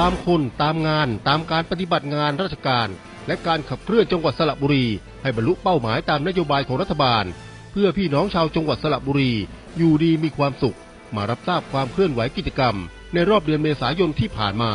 ตามคนตามงาน ตามการปฏิบัติงานราชการ และการขับเคลื่อนจังหวัดสระบุรี ให้บรรลุเป้าหมายตามนโยบายของรัฐบาล เพื่อพี่น้องชาวจังหวัดสระบุรี อยู่ดีมีความสุข มารับทราบความเคลื่อนไหวกิจกรรม ในรอบเดือนเมษายนที่ผ่านมา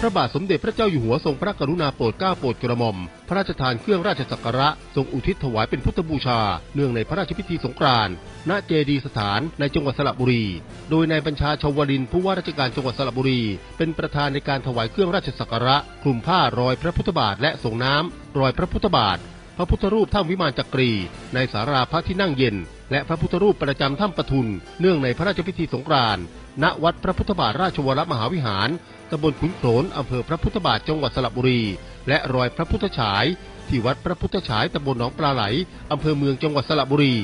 พระบาทสมเด็จพระเจ้าอยู่หัวทรงพระกรุณาโปรดเกล้าโปรดกระหม่อม พระราชทานเครื่องราชสักการะ ทรงอุทิศถวายเป็นพุทธบูชา เนื่องในพระราชพิธีสงกรานต์ ณ เจดีสถานในจังหวัดสระบุรี โดยนายบัญชาชาวลินผู้ว่าราชการจังหวัดสระบุรี เป็นประธานในการถวายเครื่องราชสักการะ คลุมผ้ารอยพระพุทธบาทและส่งน้ำรอยพระพุทธบาท พระพุทธรูปถ้ำวิมานจักรี ในสาราพระที่นั่งเย็น และพระพุทธรูปประจำถ้ำปทุน เนื่องในพระราชพิธีสงกรานต์ ณวัดพระพุทธบาทราชวรมหาวิหารตำบลขุนโขนอำเภอพระพุทธบาทจังหวัดสระบุรี และรอยพระพุทธฉาย ที่วัดพระพุทธฉายตำบลหนองปลาไหลอำเภอเมืองจังหวัดสระบุรี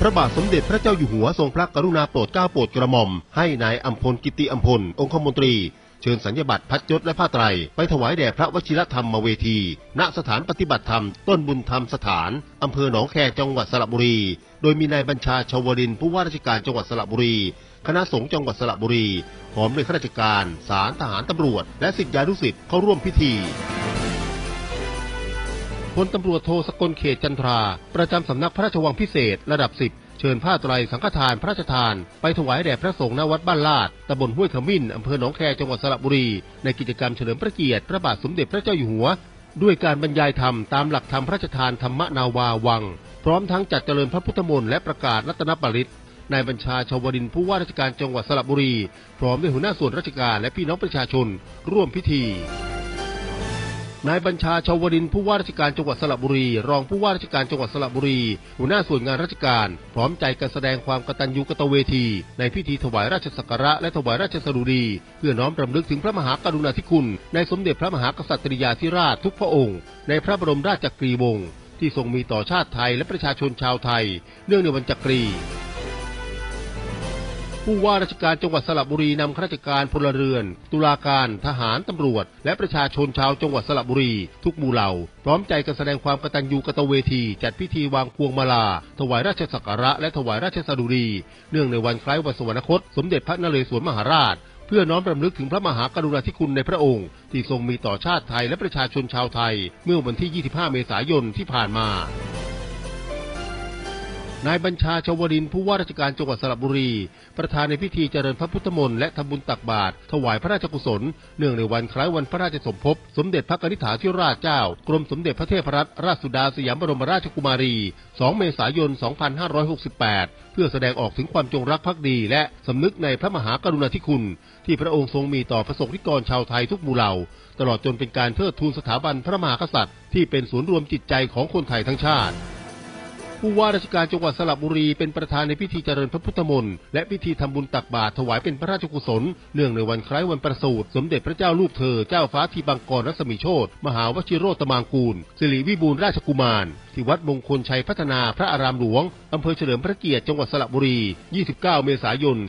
พระบาทสมเด็จพระเจ้าอยู่หัวทรงพระกรุณาโปรดเกล้าโปรดกระหม่อม ให้นายอัมพลกิติอัมพลองคมนตรี เชิญสัญญบัตรพัดยศและผ้าไตร ไปถวายแด่พระวชิรธรรมเวที ณสถานปฏิบัติธรรมต้นบุญธรรมสถาน อำเภอหนองแคจังหวัดสระบุรี โดยมีนายบัญชาชาวรินผู้ว่าราชการจังหวัดสระบุรี คณะสงฆ์จังหวัดสระบุรีพร้อมด้วยข้าราชการศาลทหารตำรวจ และศิษยานุศิษย์เข้าร่วมพิธีพลตำรวจโทสกลเขตจันทรา ประจำสำนักพระราชวังพิเศษระดับสิบ เชิญผ้าไตรสังฆทานพระราชทาน ไปถวายแด่พระสงฆ์ณวัดบ้านลาดตำบลห้วยขมิ้นอำเภอหนองแคจังหวัดสระบุรี ในกิจกรรมเฉลิมพระเกียรติพระบาทสมเด็จพระเจ้าอยู่หัว ด้วยการบรรยายธรรมตามหลักธรรมพระราชทานธรรมนาวาวัง พร้อมทั้งจัดเจริญพระพุทธมนต์และประกาศรัตนปริตนายบัญชาชาวรินผู้ว่าราชการจังหวัดสระบุรี พร้อมด้วยหัวหน้าส่วนราชการและพี่น้องประชาชน ร่วมพิธี นายบัญชาชาวรินผู้ว่าราชการจังหวัดสระบุรี รองผู้ว่าราชการจังหวัดสระบุรี หัวหน้าส่วนงานราชการ พร้อมใจกันแสดงความกตัญญูกตเวที ในพิธีถวายราชสักการะและถวายราชสดุดี เพื่อน้อมรำลึกถึงพระมหากรุณาธิคุณ ในสมเด็จพระมหากษัตริยาธิราชทุกพระองค์ ในพระบรมราชจักรีวงศ์ที่ทรงมีต่อชาติไทยและประชาชนชาวไทย เนื่องในวันจักรี ผู้ว่าราชการจังหวัดสระบุรีนำข้าราชการพลเรือน ตุลาการทหารตำรวจ และประชาชนชาวจังหวัดสระบุรี ทุกหมู่เหล่า พร้อมใจกันแสดงความกตัญญูกตเวที จัดพิธีวางพวงมาลา ถวายราชสักการะและถวายราชสดุดี เนื่องในวันคล้ายวันสวรรคต สมเด็จพระนเรศวรมหาราชเพื่อน้อมรำลึกถึงพระมหากรุณาธิคุณในพระองค์ ที่ทรงมีต่อชาติไทยและประชาชนชาวไทย เมื่อวันที่ 25 เมษายนที่ผ่านมา นายบัญชาชาวรินผู้ว่าราชการจังหวัดสระบุรี ประธานในพิธีเจริญพระพุทธมนต์และทำบุญตักบาตรถวายพระราชกุศล เนื่องในวันคล้ายวันพระราชสมภพ สมเด็จพระนิษฐาธิราชเจ้า กรมสมเด็จพระเทพรัตนราชสุดาสยามบรมราชกุมารี 2 เมษายน 2568 เพื่อแสดงออกถึงความจงรักภักดี และสำนึกในพระมหากรุณาธิคุณ ที่พระองค์ทรงมีต่อประสบนิกรชาวไทยทุกหมู่เหล่า ตลอดจนเป็นการเทิดทูนสถาบันพระมหากษัตริย์ที่เป็นศูนย์รวมจิตใจของคนไทยทั้งชาติ ผู้ว่าราชการจังหวัดสระบุรีเป็นประธานในพิธีเจริญพระพุทธมนต์และพิธีทำบุญตักบาตรถวายเป็นพระราชกุศล เนื่องในวันคล้ายวันประสูติสมเด็จพระเจ้าลูกเธอเจ้าฟ้าทีบังกรรัศมีโชตมหาวชิโรตมางกูลสิริวิบูลราชกุมาร ที่วัดมงคลชัยพัฒนาพระอารามหลวงอำเภอเฉลิมพระเกียรติจังหวัดสระบุรี 29 เมษายน 2568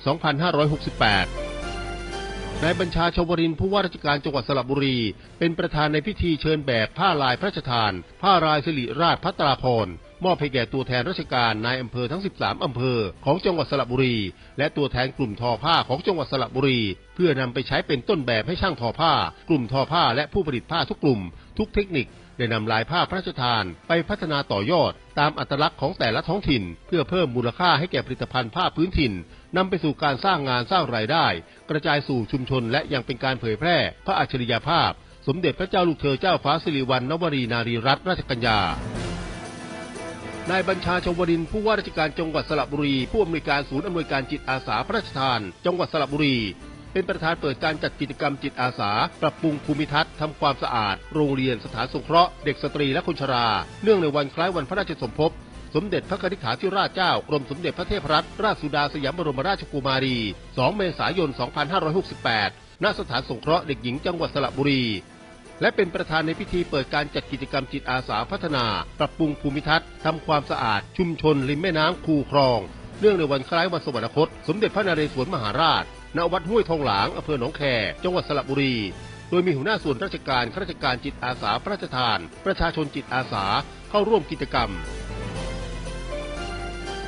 นายบัญชาชวรินผู้ว่าราชการจังหวัดสระบุรี เป็นประธานในพิธีเชิญแบบผ้าลายพระราชทาน ผ้าลายสิริราชพัตราพร มอบให้แก่ตัวแทนราชการนายอำเภอทั้ง 13 อำเภอของจังหวัดสระบุรี และตัวแทนกลุ่มทอผ้าของจังหวัดสระบุรี เพื่อนำไปใช้เป็นต้นแบบให้ช่างทอผ้า กลุ่มทอผ้าและผู้ผลิตผ้าทุกกลุ่ม ทุกเทคนิคได้นำลายผ้าพระราชทานไปพัฒนาต่อยอด ตามอัตลักษณ์ของแต่ละท้องถิ่น เพื่อเพิ่มมูลค่าให้แก่ผลิตภัณฑ์ผ้าพื้นถิ่นนำไปสู่การสร้างงานสร้างรายได้ กระจายสู่ชุมชนและยังเป็นการเผยแพร่ พระอัจฉริยภาพ สมเด็จพระเจ้าลูกเธอเจ้าฟ้าสิริวัณณวรีนารีรัตนราชกัญญา นายบัญชาชวรินผู้ว่าราชการจังหวัดสระบุรี ผู้อำนวยการศูนย์อำนวยการจิตอาสาพระราชทาน จังหวัดสระบุรี เป็นประธานเปิดการจัดกิจกรรมจิตอาสา ปรับปรุงภูมิทัศน์ทำความสะอาด โรงเรียนสถานสงเคราะห์เด็กสตรีและคนชรา เนื่องในวันคล้ายวันพระราชสมภพสมเด็จพระนิษฐาธิราชเจ้ากรมสมเด็จพระเทพรัตนราชสุดาสยามบรมราชกุมารี 2 เมษายน 2568 ณ สถานสงเคราะห์เด็กหญิงจังหวัดสระบุรี และเป็นประธานในพิธีเปิดการจัดกิจกรรมจิตอาสาพัฒนา ปรับปรุงภูมิทัศน์ทำความสะอาด ชุมชนริมแม่น้ำคูคลอง เนื่องในวันคล้ายวันสวรรคต สมเด็จพระนเรศวรมหาราช ณ วัดห้วยทองหลางอำเภอหนองแค จังหวัดสระบุรี โดยมีหัวหน้าส่วนราชการข้าราชการจิตอาสาพระราชทาน ประชาชนจิตอาสาเข้าร่วมกิจกรรม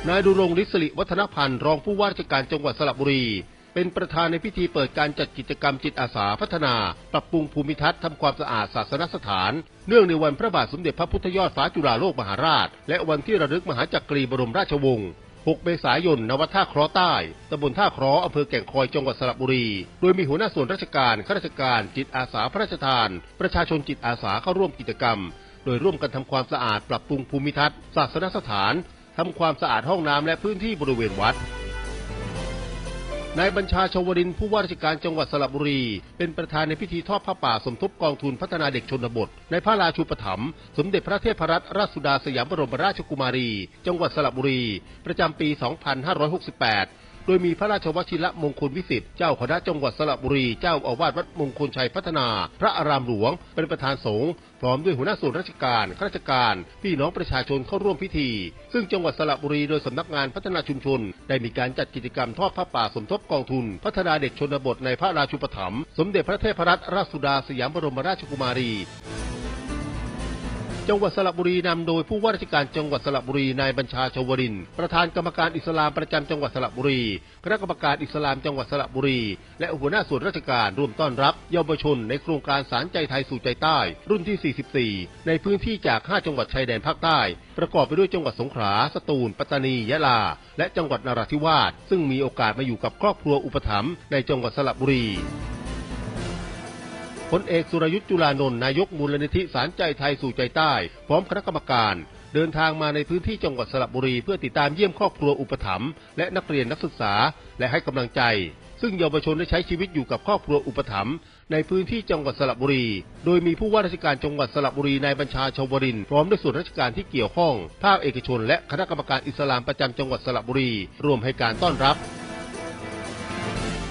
นายดุรงฤทธิ์สิริวัฒนพันธ์รองผู้ว่าราชการจังหวัดสระบุรี เป็นประธานในพิธีเปิดการจัดกิจกรรมจิตอาสาพัฒนา ปรับปรุงภูมิทัศน์ทำความสะอาดศาสนสถาน เนื่องในวันพระบาทสมเด็จพระพุทธยอดฟ้าจุฬาโลกมหาราช และวันที่ระลึกมหาจักรีบรมราชวงศ์ 6 เมษายนนวัดท่าคราะห์ใต้ ตำบลท่าคราะห์อำเภอแก่งคอยจังหวัดสระบุรี โดยมีหัวหน้าส่วนราชการ ข้าราชการ จิตอาสาพระราชทาน ประชาชนจิตอาสาเข้าร่วมกิจกรรม โดยร่วมกันทำความสะอาด ปรับปรุงภูมิทัศน์ ศาสนสถานทำความสะอาดห้องน้ำและพื้นที่บริเวณวัด นายบัญชาชวรินผู้ว่าราชการจังหวัดสระบุรี เป็นประธานในพิธีทอดผ้าป่าสมทบกองทุนพัฒนาเด็กชนบท ในพระราชูปถัมภ์สมเด็จพระเทพรัตนราชสุดาสยามบรมราชกุมารี จังหวัดสระบุรี ประจำปี 2568 โดยมีพระราชวชิระมงคลวิสิทธิ์เจ้าคณะจังหวัดสระบุรี เจ้าอาวาสวัดมงคลชัยพัฒนา พระอารามหลวง เป็นประธานสงฆ์พร้อมด้วยหัวหน้าส่วนราชการข้าราชการ พี่น้องประชาชนเข้าร่วมพิธี ซึ่งจังหวัดสระบุรีโดยสำนักงานพัฒนาชุมชน ได้มีการจัดกิจกรรมทอดผ้าป่าสมทบกองทุน พัฒนาเด็กชนบทในพระราชูปถัมภ์สมเด็จพระเทพรัตนราชสุดาสยามบรมราชกุมารี จังหวัดสระบุรีนำโดยผู้ว่าราชการจังหวัดสระบุรีนายบัญชาชวริน ประธานกรรมการอิสลามประจำจังหวัดสระบุรีคณะกรรมการอิสลามจังหวัดสระบุรี และหัวหน้าส่วนราชการร่วมต้อนรับเยาวชนในโครงการสารใจไทยสู่ใจใต้ รุ่นที่ 44 ในพื้นที่จาก 5 จังหวัดชายแดนภาคใต้ ประกอบไปด้วยจังหวัดสงขลา สตูล ปัตตานี ยะลา และจังหวัดนราธิวาสซึ่งมีโอกาสมาอยู่กับครอบครัวอุปถัมภ์ในจังหวัดสระบุรี พลเอกสุรยุทธ์จุลานนท์นายกมูลนิธิสารใจไทยสู่ใจใต้ พร้อมคณะกรรมการเดินทางมาในพื้นที่จังหวัดสระบุรี เพื่อติดตามเยี่ยมครอบครัวอุปถัมภ์และนักเรียนนักศึกษาและให้กำลังใจ ซึ่งเยาวชนได้ใช้ชีวิตอยู่กับครอบครัวอุปถัมภ์ในพื้นที่จังหวัดสระบุรี โดยมีผู้ว่าราชการจังหวัดสระบุรีนายบัญชาชวรินพร้อมด้วยส่วนราชการที่เกี่ยวข้อง ภาคเอกชน และคณะกรรมการอิสลามประจำจังหวัดสระบุรี ร่วมให้การต้อนรับ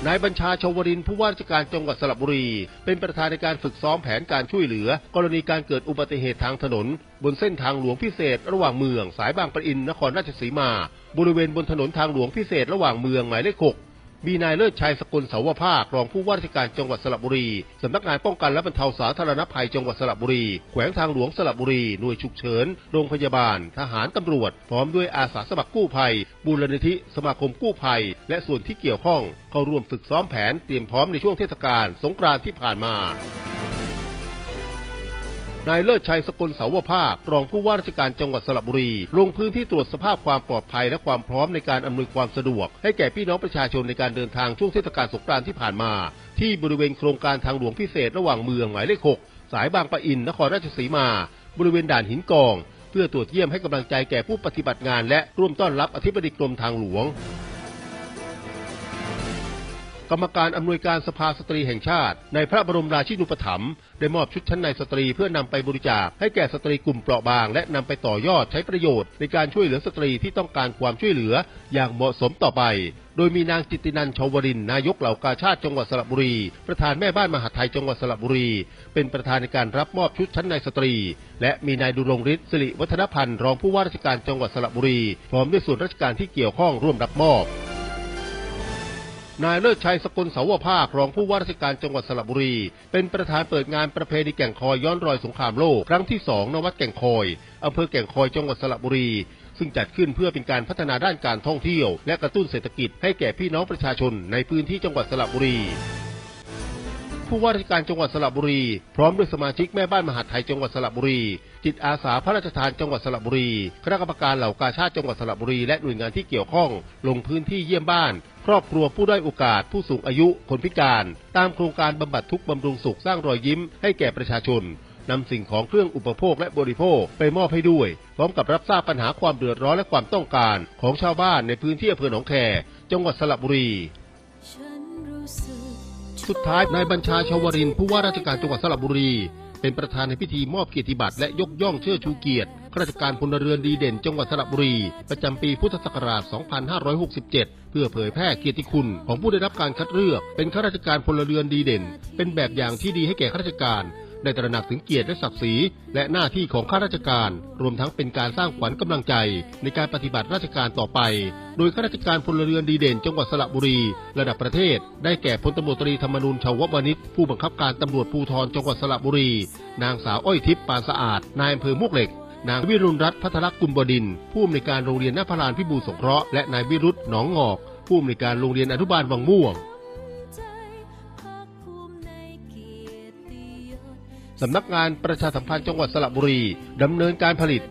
นายบัญชาชวรินผู้ว่าราชการจังหวัดสระบุรี เป็นประธานในการฝึกซ้อมแผนการช่วยเหลือ กรณีการเกิดอุบัติเหตุทางถนน บนเส้นทางหลวงพิเศษ ระหว่างเมือง สายบางปะอินนครราชสีมา บริเวณบนถนนทางหลวงพิเศษระหว่างเมืองหมายเลขหก มีนายเลิศชัยสกลเสาวภาครองผู้ว่าราชการจังหวัดสระบุรีสำนักงานป้องกันและบรรเทาสาธารณภัยจังหวัดสระบุรี แขวงทางหลวงสระบุรี หน่วยฉุกเฉิน โรงพยาบาล ทหารตำรวจ พร้อมด้วยอาสาสมัครกู้ภัยบูรณิธิ สมาคมกู้ภัย และส่วนที่เกี่ยวข้อง เข้าร่วมฝึกซ้อมแผนเตรียมพร้อมในช่วงเทศกาลสงกรานต์ที่ผ่านมา นายเลิศชัยสกลเสาวภาครองผู้ว่าราชการจังหวัดสระบุรี ลงพื้นที่ตรวจสภาพความปลอดภัยและความพร้อมในการอำนวยความสะดวก ให้แก่พี่น้องประชาชนในการเดินทางช่วงเทศกาลสงกรานต์ที่ผ่านมา ที่บริเวณโครงการทางหลวงพิเศษระหว่างเมืองหมายเลขหกสายบางปะอินนครราชสีมา บริเวณด่านหินกอง เพื่อตรวจเยี่ยมให้กำลังใจแก่ผู้ปฏิบัติงาน และร่วมต้อนรับอธิบดีกรมทางหลวง กรรมการอำนวยการสภาสตรีแห่งชาติ ในพระบรมราชินูปถัมภ์ได้มอบชุดชั้นในสตรีเพื่อนำไปบริจาค ให้แก่สตรีกลุ่มเปราะบาง และนำไปต่อยอดใช้ประโยชน์ ในการช่วยเหลือสตรีที่ต้องการความช่วยเหลืออย่างเหมาะสมต่อไป โดยมีนางจิตินันชาวรินนายกเหล่ากาชาติจังหวัดสระบุรี ประธานแม่บ้านมหาไทยจังหวัดสระบุรี เป็นประธานในการรับมอบชุดชั้นในสตรี และมีนายดุรงฤทธิ์สิริวัฒนพันธ์รองผู้ว่าราชการจังหวัดสระบุรี พร้อมด้วยส่วนราชการที่เกี่ยวข้องร่วมรับมอบ นายเลิศชัยสกลเสาวภาครองผู้ว่าราชการจังหวัดสระบุรี เป็นประธานเปิดงานประเพณีแก่งคอยย้อนรอยสงครามโลก ครั้งที่สองนวัดแก่งคอยอำเภอแก่งคอยจังหวัดสระบุรี ซึ่งจัดขึ้นเพื่อเป็นการพัฒนาด้านการท่องเที่ยว และกระตุ้นเศรษฐกิจให้แก่พี่น้องประชาชนในพื้นที่จังหวัดสระบุรี ผู้ว่าราชการจังหวัดสระบุรี พร้อมด้วยสมาชิกแม่บ้านมหาดไทยจังหวัดสระบุรี จิตอาสาพระราชทานจังหวัดสระบุรี คณะกรรมการเหล่ากาชาติจังหวัดสระบุรี และหน่วยงานที่เกี่ยวข้อง ลงพื้นที่เยี่ยมบ้าน ครอบครัวผู้ได้อยโอกาส ผู้สูงอายุ คนพิการ ตามโครงการบำบัดทุกข์บำรุงสุขสร้างรอยยิ้มให้แก่ประชาชนนำสิ่งของเครื่องอุปโภคและบริโภคไปมอบให้ด้วย พร้อมกับรับทราบปัญหาความเดือดร้อนและความต้องการ ของชาวบ้านในพื้นที่อำเภอหนองแคจังหวัดสระบุรีฉันรู้ สุดท้ายนายบัญชาชาวรินผู้ว่าราชการจังหวัดสระบุรี เป็นประธานในพิธีมอบเกียรติบัตรและยกย่องเชิดชูเกียรติข้าราชการพลเรือนดีเด่นจังหวัดสระบุรี ประจำปีพุทธศักราช 2567 เพื่อเผยแพร่เกียรติคุณของผู้ได้รับการคัดเลือก เป็นข้าราชการพลเรือนดีเด่น เป็นแบบอย่างที่ดีให้แก่ข้าราชการ ได้ตระหนักถึงเกียรติและศักดิ์ศรีและหน้าที่ของข้าราชการ รวมทั้งเป็นการสร้างขวัญกำลังใจ ในการปฏิบัติราชการต่อไป โดยข้าราชการพลเรือนดีเด่นจังหวัดสระบุรี ระดับประเทศ ได้แก่พลตำรวจตรีธรรมนูญชาววานิชผู้บังคับการตำรวจภูธรจังหวัดสระบุรี นางสาวอ้อยทิพย์ปานสะอาดนายอำเภอมุกเหล็กนางวิรุณรัตน์พัทรกุลบดิน ผู้อำนวยการโรงเรียนนพลานพิบูลสงเคราะห์และนายวิรุธหนองงอก ผู้อำนวยการโรงเรียนอนุบาลวังม่วง สำนักงานประชาสัมพันธ์จังหวัดสระบุรีดำเนินการผลิต